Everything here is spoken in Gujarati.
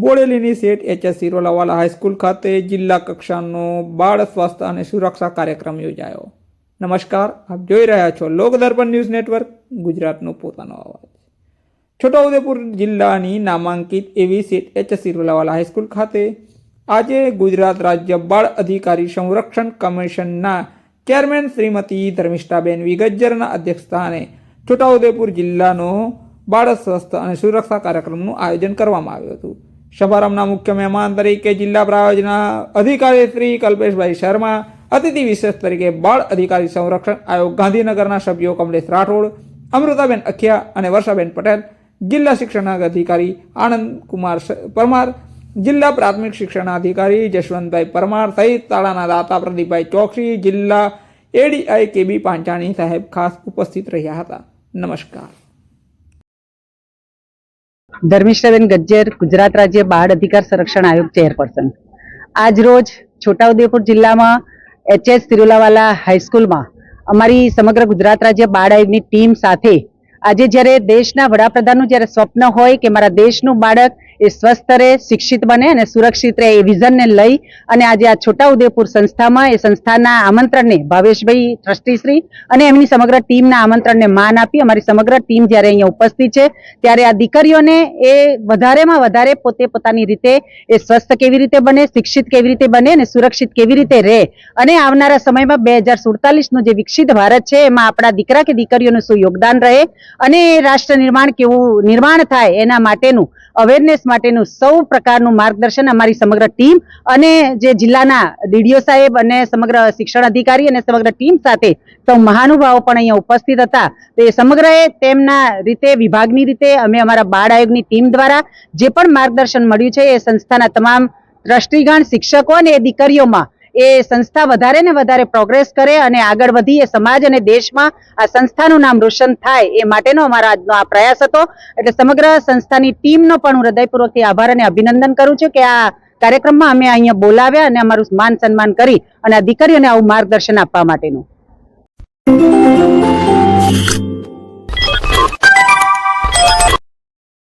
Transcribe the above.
બોડેલીની શેઠ એચએસ સિરોલાવાલા હાઈસ્કૂલ ખાતે જિલ્લા કક્ષાનો બાળ સ્વાસ્થ્ય અને સુરક્ષા કાર્યક્રમ યોજાયો. નમસ્કાર, આપ જોઈ રહ્યા છો લોકદર્પણ ન્યૂઝ નેટવર્ક, ગુજરાતનો પોતાનો અવાજ. છોટાઉદેપુર જિલ્લાની નામાંકિત એવી શેઠ એચએસ સિરોલાવાલા હાઈસ્કૂલ ખાતે આજે ગુજરાત રાજ્ય બાળ અધિકારી સંરક્ષણ કમિશનના ચેરમેન શ્રીમતી ધર્મિષ્ઠાબેન વિગજ્જરના અધ્યક્ષસ્થાને છોટાઉદેપુર જિલ્લાનો બાળ સ્વાસ્થ્ય અને સુરક્ષા કાર્યક્રમનું આયોજન કરવામાં આવ્યું હતું. સમારંભના મુખ્ય મહેમાન તરીકે જિલ્લા પ્રાયોજના અધિકારી શ્રી કલ્પેશભાઈ શર્મા, અતિથિ વિશેષ તરીકે બાળ અધિકારી સંરક્ષણ આયોગ ગાંધીનગરના સભ્યો કમલેશ રાઠોડ, અમૃતાબેન અખિયા અને વર્ષાબેન પટેલ, જિલ્લા શિક્ષણ અધિકારી આનંદ કુમાર પરમાર, જિલ્લા પ્રાથમિક શિક્ષણાધિકારી જશવંતભાઈ પરમાર સહિત શાળાના દાતા પ્રદીપભાઈ ચોકસી, જિલ્લા એડીઆઈ કેબી પાંચાણી સાહેબ ખાસ ઉપસ્થિત રહ્યા હતા. નમસ્કાર. ધર્મિષ્ઠાબેન ગજ્જર, ગુજરાત રાજ્ય બાળ અધિકાર સંરક્ષણ આયોગ ચેરપર્સન. આજ રોજ છોટાઉદેપુર જિલ્લામાં એચએસ તિરુલાવાલા હાઈસ્કૂલમાં અમારી સમગ્ર ગુજરાત રાજ્ય બાળ આયોગની ટીમ સાથે આજે જ્યારે દેશના વડાપ્રધાનનું જ્યારે સ્વપ્ન હોય કે મારા દેશનું બાળક એ સ્વસ્થ રહે, શિક્ષિત બને અને સુરક્ષિત રહે એ વિઝનને લઈ અને આજે આ છોટાઉદેપુર સંસ્થામાં એ સંસ્થાના આમંત્રણને ભાવેશભાઈ ટ્રસ્ટીશ્રી અને એમની સમગ્ર ટીમના આમંત્રણને માન આપી અમારી સમગ્ર ટીમ જ્યારે અહીંયા ઉપસ્થિત છે, ત્યારે આ દીકરીઓને એ વધારેમાં વધારે પોતે પોતાની રીતે એ સ્વસ્થ કેવી રીતે બને, શિક્ષિત કેવી રીતે બને અને સુરક્ષિત કેવી રીતે રહે. અને આવનારા સમયમાં બે હજાર સુડતાલીસનું જે વિકસિત ભારત છે, એમાં આપણા દીકરા કે દીકરીઓનું શું યોગદાન રહે અને રાષ્ટ્ર નિર્માણ કેવું નિર્માણ થાય એના માટેનું અવેરનેસ માટેનું સૌ પ્રકારનું માર્ગદર્શન અમારી સમગ્ર ટીમ અને જે જિલ્લાના ડીડીઓ સાહેબ અને સમગ્ર શિક્ષણ અધિકારી અને સમગ્ર ટીમ સાથે સૌ મહાનુભાવો પણ અહીંયા ઉપસ્થિત હતા. તો એ સમગ્રએ તેમના રીતે, વિભાગની રીતે અમે અમારા બાળ આયોગની ટીમ દ્વારા જે પણ માર્ગદર્શન મળ્યું છે એ સંસ્થાના તમામ ટ્રસ્ટીગણ શિક્ષકો અને દીકરીઓમાં એ સંસ્થા વધારે ને વધારે પ્રોગ્રેસ કરે અને આગળ વધી એ સમાજ અને દેશમાં આ સંસ્થાનું નામ રોશન થાય એ માટેનો અમારો આજનો આ પ્રયાસ હતો. એટલે સમગ્ર સંસ્થાની ટીમનો પણ હું હૃદયપૂર્વકથી આભાર અને અભિનંદન કરું છું કે આ કાર્યક્રમમાં અમે અહીંયા બોલાવ્યા અને અમારું માન સન્માન કરી અને આ દીકરીઓને આવું માર્ગદર્શન આપવા માટેનું.